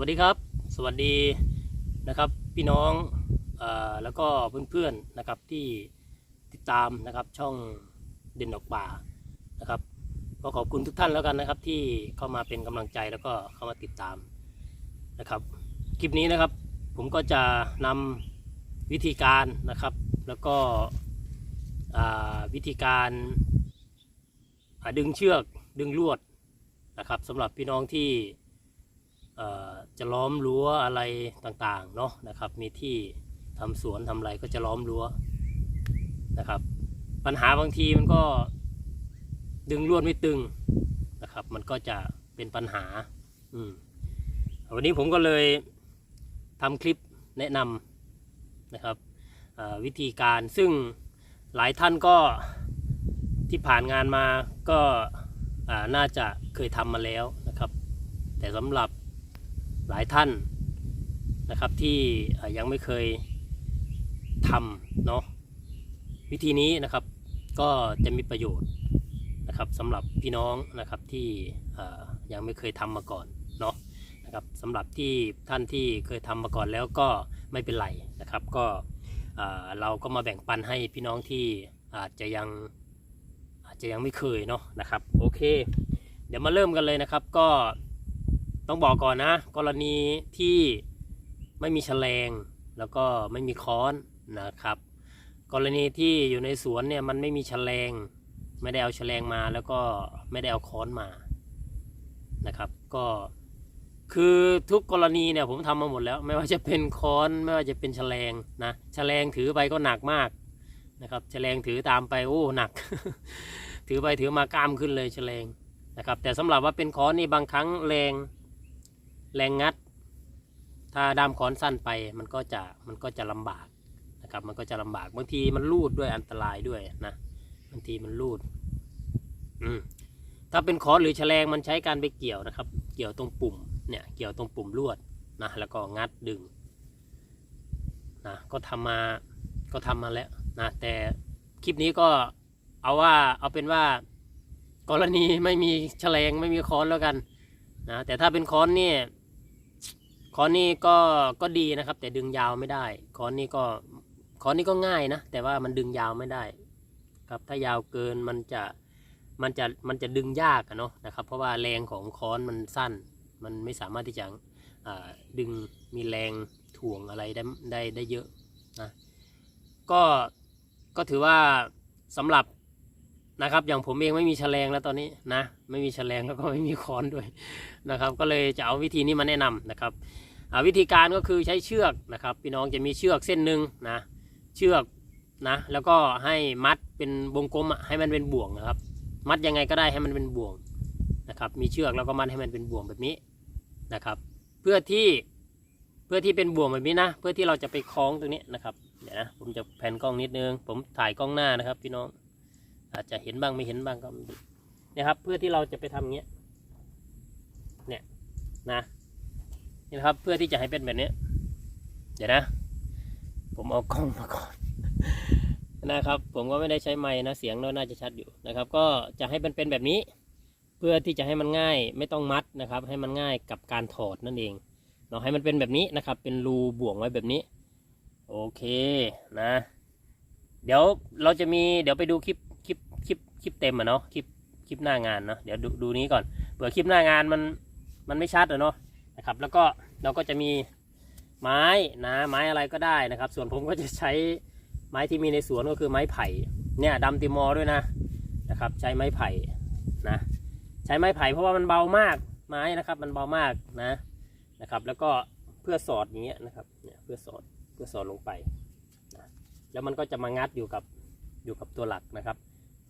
วัสดีครับ สวัสดีนะครับพี่น้องอแล้วก็เพื่อนๆนะครับที่ติดตามนะครับช่องเด่นดอกป่านะครับก็ขอบคุณทุกท่านแล้วกันนะครับ ที่เข้ามาเป็นกำลังใจแล้วก็เข้ามาติดตามนะครับ คลิปนี้นะครับผมก็จะนำวิธีการนะครับ แล้วก็วิธีการดึงเชือกดึงลวดนะครับสำหรับพี่น้องที่ จะล้อมรั้วอะไรต่างๆเนาะนะครับ มีที่ทำสวนทำอะไรก็จะล้อมรั้วนะครับ ปัญหาบางทีมันก็ดึงลวดไม่ตึงนะครับ มันก็จะเป็นปัญหาอืมวันนี้ผมก็เลยทำคลิปแนะนำนะครับวิธีการซึ่งหลายท่านก็ที่ผ่านงานมาก็น่าจะเคยทำมาแล้วนะครับ แต่สำหรับ หลายท่านนะครับที่ยังไม่เคยทำเนาะวิธีนี้นะครับก็จะมีประโยชน์นะครับสำหรับพี่น้องนะครับที่ยังไม่เคยทำมาก่อนเนาะนะครับสำหรับที่ท่านที่เคยทำมาก่อนแล้วก็ไม่เป็นไรนะครับ ก็เราก็มาแบ่งปันให้พี่น้องที่อาจจะยังอาจจะยังไม่เคยเนาะนะครับโอเค เดี๋ยวมาเริ่มกันเลยนะครับก็ ต้องบอกก่อนนะ กรณีที่ไม่มีแฉลงแล้วก็ไม่มีค้อนนะครับ กรณีที่อยู่ในสวนเนี่ยมันไม่มีแฉลง ไม่ได้เอาแฉลงมาแล้วก็ไม่ได้เอาค้อนมานะครับ ก็คือทุกกรณีเนี่ยผมทำมาหมดแล้ว ไม่ว่าจะเป็นค้อนไม่ว่าจะเป็นแฉลงนะแฉลงถือไปก็หนักมากนะครับแฉลงถือตามไปโอ้หนัก ถือไปถือมากล้ามขึ้นเลยแฉลงนะครับ แต่สำหรับว่าเป็นค้อนนี่บางครั้งแรง แรงงัด ถ้าด้ามค้อนสั้นไปมันก็จะมันก็จะลำบากนะครับ มันก็จะลำบากบางทีมันรูดด้วยอันตรายด้วยนะบางทีมันรูด อืมถ้าเป็นค้อนหรือแฉลงมันใช้การไปเกี่ยวนะครับ เกี่ยวตรงปุ่มเนี่ยเกี่ยวตรงปุ่มลวดนะแล้วก็งัดดึงนะก็ทำมาก็ทำมาแล้วนะแต่คลิปนี้ก็เอาว่าเอาเป็นว่ากรณีไม่มีแฉลงไม่มีค้อนแล้วกันนะแต่ถ้าเป็นค้อนนี่ คอนนี่ก็ก็ดีนะครับ แต่ดึงยาวไม่ได้คอนนี่ก็คอนนี่ก็ง่ายนะ แต่ว่ามันดึงยาวไม่ได้ ครับถ้ายาวเกินมันจะมันจะมันจะดึงยากอะเนาะนะครับ เพราะว่าแรงของค้อนมันสั้น มันไม่สามารถที่จะดึงมีแรงถ่วงอะไรได้ได้ได้เยอะนะก็ก็ถือว่าสำหรับนะครับ อย่างผมเองไม่มีแฉลงแล้วตอนนี้นะ ไม่มีแฉลงแล้วก็ไม่มีค้อนด้วยนะครับ ก็เลยจะเอาวิธีนี้มาแนะนำนะครับ วิธีการก็คือใช้เชือกนะครับ พี่น้องจะมีเชือกเส้นหนึ่งนะเชือกนะแล้วก็ให้มัดเป็นวงกลมอะให้มันเป็นบ่วงนะครับ มัดยังไงก็ได้ให้มันเป็นบ่วงนะครับ มีเชือกแล้วก็มัดให้มันเป็นบ่วงแบบนี้นะครับ เพื่อที่เพื่อที่เป็นบ่วงแบบนี้นะ เพื่อที่เราจะไปคล้องตรงนี้นะครับเดี๋ยวนะผมจะแผ่นกล้องนิดนึง ผมถ่ายกล้องหน้านะครับ พี่น้องอาจจะเห็นบ้างไม่เห็นบ้างก็เนี่ยครับ เพื่อที่เราจะไปทำอย่างเงี้ยเนี่ยนะ นี่นะครับเพื่อที่จะให้เป็นแบบนี้ เดี๋ยวนะ ผมเอากล้องมาก่อนนะครับ ผมก็ไม่ได้ใช้ไม้นะเสียงน่าจะชัดอยู่นะครับ ก็จะให้มันเป็นแบบนี้ เพื่อที่จะให้มันง่ายไม่ต้องมัดนะครับ ให้มันง่ายกับการถอดนั่นเองเนาะให้มันเป็นแบบนี้นะครับ เป็นรูบ่วงไว้แบบนี้ โอเคนะ เดี๋ยวเราจะมีเดี๋ยวไปดูคลิปคลิปคลิปคลิปเต็มอะเนาะคลิปคลิปหน้างานเนาะเดี๋ยวดูดูนี้ก่อนเผื่อคลิปหน้างานมันมันไม่ชัดอะเนาะ นะครับ แล้วก็เราก็จะมีไม้นะไม้อะไรก็ได้นะครับ ส่วนผมก็จะใช้ไม้ที่มีในสวนก็คือไม้ไผ่เนี่ยดำติมอร์ด้วยนะนะครับ ใช้ไม้ไผ่นะใช้ไม้ไผ่เพราะว่ามันเบามากไม้นะครับมันเบามากนะนะครับ แล้วก็เพื่อสอดอย่างเงี้ยนะครับเนี่ยเพื่อสอดเพื่อสอดลงไปนะแล้วมันก็จะมางัดอยู่กับอยู่กับตัวหลักนะครับ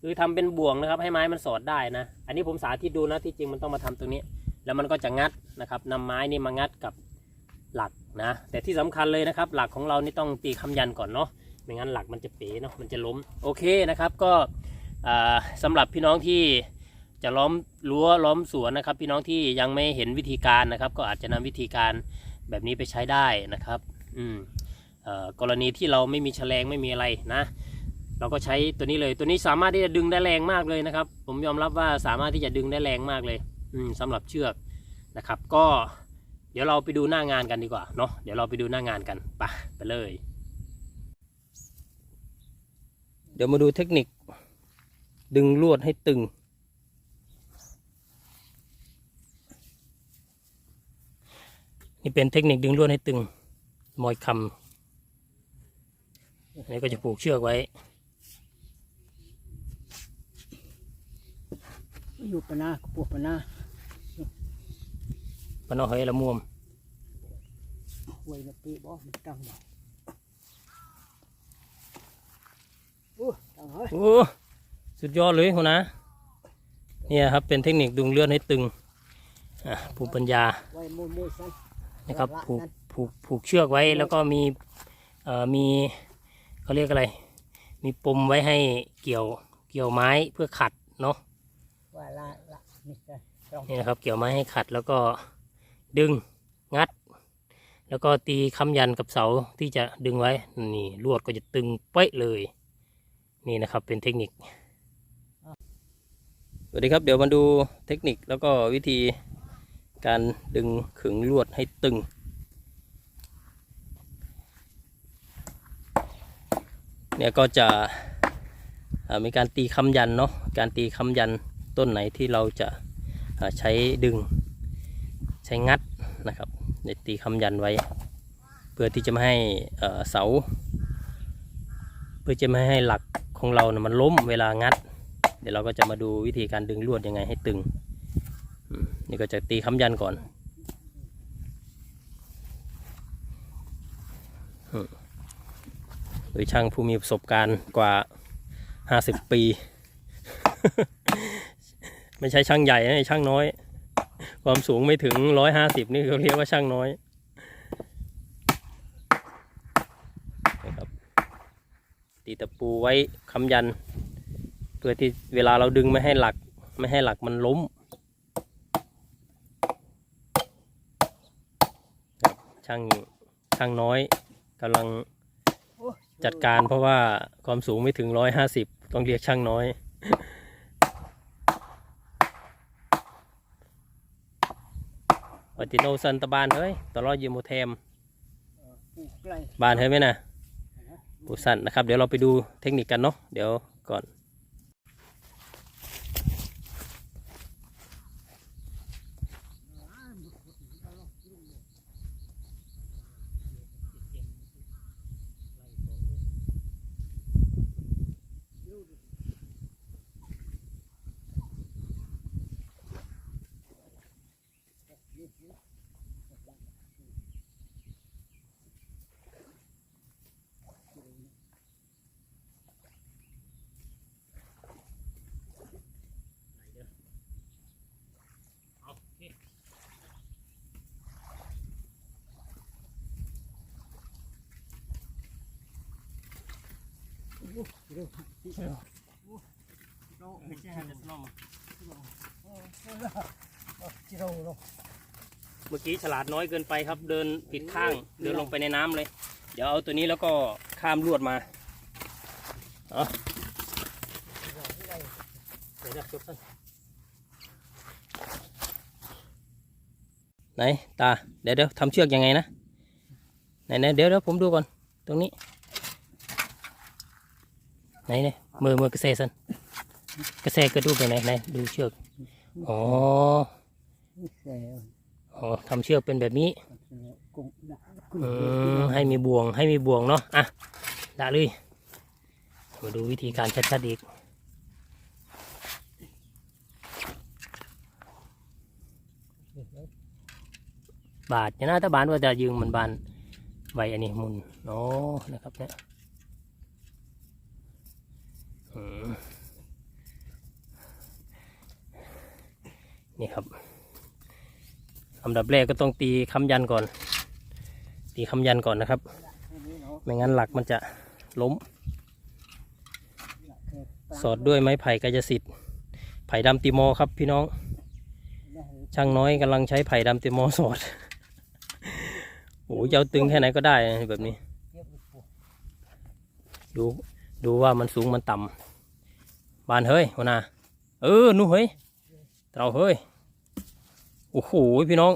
คือทำเป็นบ่วงนะครับ ให้ไม้มันสอดได้นะ อันนี้ผมสาธิตดูนะที่จริงมันต้องมาทำตรงนี้ แล้วมันก็จะงัดนะครับนำไม้นี่มางัดกับหลักนะ แต่ที่สำคัญเลยนะครับ หลักของเรานี่ต้องตีคำยันก่อนเนาะไม่งั้นหลักมันจะเป๋เนาะมันจะล้มโอเคนะครับก็อ่าสำหรับพี่น้องที่จะล้อมรั้วล้อมสวนนะครับ พี่น้องที่ยังไม่เห็นวิธีการนะครับ ก็อาจจะนำวิธีการแบบนี้ไปใช้ได้นะครับอืมกรณีที่เราไม่มีแฉลงไม่มีอะไรนะ เราก็ใช้ตัวนี้เลยตัวนี้สามารถที่จะดึงได้แรงมากเลยนะครับ ผมยอมรับว่าสามารถที่จะดึงได้แรงมากเลย สำหรับเชือกนะครับ ก็เดี๋ยวเราไปดูหน้างานกันดีกว่าเนาะเดี๋ยวเราไปดูหน้างานกันไปไปเลย เดี๋ยวมาดูเทคนิค ดึงลวดให้ตึง นี่เป็นเทคนิคดึงลวดให้ตึงมอยคำอันนี้ก็จะผูกเชือกไว้อยู่ปะนาปวกปะนา ปนเอาเฮ้ยละมุมหวยละปีบ่มันตั้งบ่โอ้ตั้งเฮ้ยโอ้สุดยอดเลยหัวนะเนี่ยครับเป็นเทคนิคดึงเลือดให้ตึงอะภูมิปัญญาไว้มุมมุมสั้นนะครับละผูกนั่นผูกผูกเชือกไว้แล้วก็มีเอ่อมีเขาเรียกอะไร มีปมไว้ให้เกี่ยวเกี่ยวไม้เพื่อขัดเนาะว่าละละนี่จ้ะต้องนี่นะครับเกี่ยวไม้ให้ขัดแล้วก็ ดึงงัด แล้วก็ตีค้ำยันกับเสาที่จะดึงไว้นี่ลวดก็จะตึงเป๊ะเลย นี่นะครับเป็นเทคนิคสวัสดีครับเดี๋ยวมาดูเทคนิคแล้วก็วิธีการดึงขึงลวดให้ตึงเนี่ยก็จะมีการตีคำยันเนาะการตีคำยันต้นไหนที่เราจะใช้ดึง ใช้งัดนะครับในตีคำยันไว้ เพื่อที่จะไม่ให้เสา เพื่อจะไม่ให้หลักของเรานะมันล้มเวลางัด เดี๋ยวเราก็จะมาดูวิธีการดึงลวดยังไงให้ตึงนี่ก็จะตีคำยันก่อนอืมโดยช่างผู้มีประสบการณ์กว่า 50 ปี ไม่ใช่ช่างใหญ่นะช่างน้อย ความสูงไม่ถึง150นี่เขาเรียกว่าช่างน้อยนะครับตีตะปูไว้ค้ำยัน เพื่อที่เวลาเราดึงไม่ให้หลัก ไม่ให้หลักมันล้มครับช่างช่างน้อยกำลังโอ้จัดการเพราะว่าความสูงไม่ถึงร้อยห้าสิบต้องเรียกช่างน้อย วัติโนซันตะบานเฮ้ยตลอดยิมโมเทมปลูกไกลบานเฮ้ยไหมนะปูสันนะครับ เดี๋ยวเราไปดูเทคนิคกันเนาะเดี๋ยวก่อน เร็วโตไม่ใช่ฮันเดอร์สโนว์โอ้โอ้จิโร่โร่เมื่อกี้ฉลาดน้อยเกินไปครับ เดินผิดข้าง เดินลงไปในน้ำเลย เดี๋ยวเอาตัวนี้แล้วก็ข้ามลวดมาเอาเดี๋ยวนะจบสั้นไหนตา เดี๋ยวเดี๋ยวทำเชือกยังไงนะ ไหนไหนเดี๋ยวเดี๋ยวผมดูก่อน ตรงนี้ ไหนเนี่ยมือมือกระเซสันกระเซกระดูกไปไหนไหนดูเชือกอ๋ออ๋อทำเชือกเป็นแบบนี้อืมให้มีบ่วงให้มีบ่วงเนาะอะได้เลยมาดูวิธีการชัดๆอีกบาทเนี่ยนะถ้าบานว่าจะยืงมันบานใบอันนี้มุนโอ้นะครับเนี่ย นี่ครับอันดับแรกก็ต้องตีคำยันก่อน ตีคำยันก่อนนะครับ ไม่งั้นหลักมันจะล้ม สอดด้วยไม้ไผ่กายสิทธิ์ ไผ่ดำติโมครับพี่น้อง ช่างน้อยกำลังใช้ไผ่ดำติโมสอด โอ้โหยาวตึงแค่ไหนก็ได้แบบนี้ ดู ดูว่ามันสูงมันต่ำบานเฮ้ยหัวหน้าเออนู่เฮ้ยเราเฮ้ยโอ้โหพี่น้อง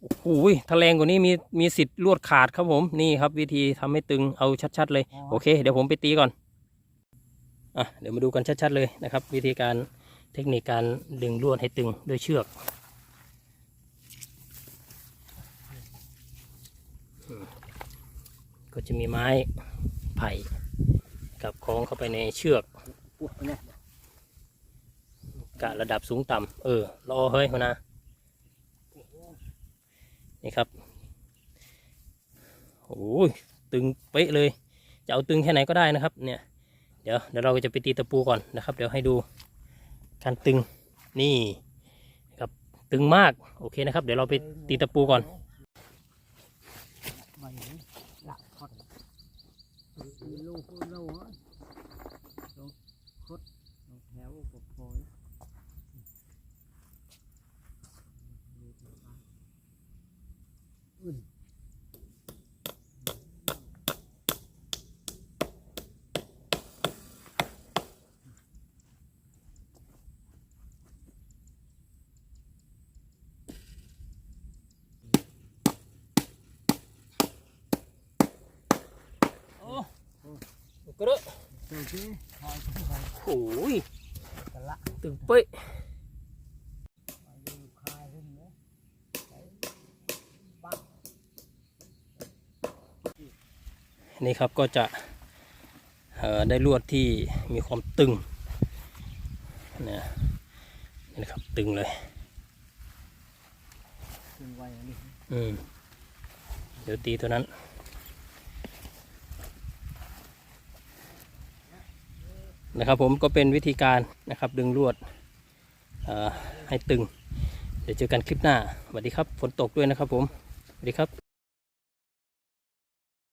โอ้โหถ้าแรงกว่านี้มีมีสิทธิ์ลวดขาดครับผมนี่ครับ วิธีทำให้ตึงเอาชัด ๆ เลยโอเค เดี๋ยวผมไปตีก่อนอะเดี๋ยวมาดูกันชัด ๆ เลยนะครับ วิธีการเทคนิคการดึงลวดให้ตึงด้วยเชือกก็จะมีไม้ไผ่ับคล้องเข้าไปในเชือกกะระดับสูงต่ำเออรอเฮ้ยนะนี่ครับโอ้ยตึงเป๊ะเลย จะเอาตึงแค่ไหนก็ได้นะครับ เนี่ย เดี๋ยวเดี๋ยวเราจะไปตีตะปูก่อนนะครับ เดี๋ยวให้ดูการตึงนี่ครับตึงมากโอเคนะครับ เดี๋ยวเราไปตีตะปูก่อนลูกโลฮะลงคดลงแถวกบพอยอุ่น ก็เด้อเจ้าที่คอยขึ้นไปโอ้ยกันละตึงเป๊ะไปดูคายขึ้นเนี่ยไปปักนี่ครับก็จะได้ลวดที่มีความตึงนี่นี่นะครับตึงเลยขึ้นไวอันนี้อืมเดี๋ยวตีตัวนั้น นะครับผมก็เป็นวิธีการนะครับดึงลวดให้ตึง เดี๋ยวเจอกันคลิปหน้าสวัสดีครับฝนตกด้วยนะครับผมสวัสดีครับ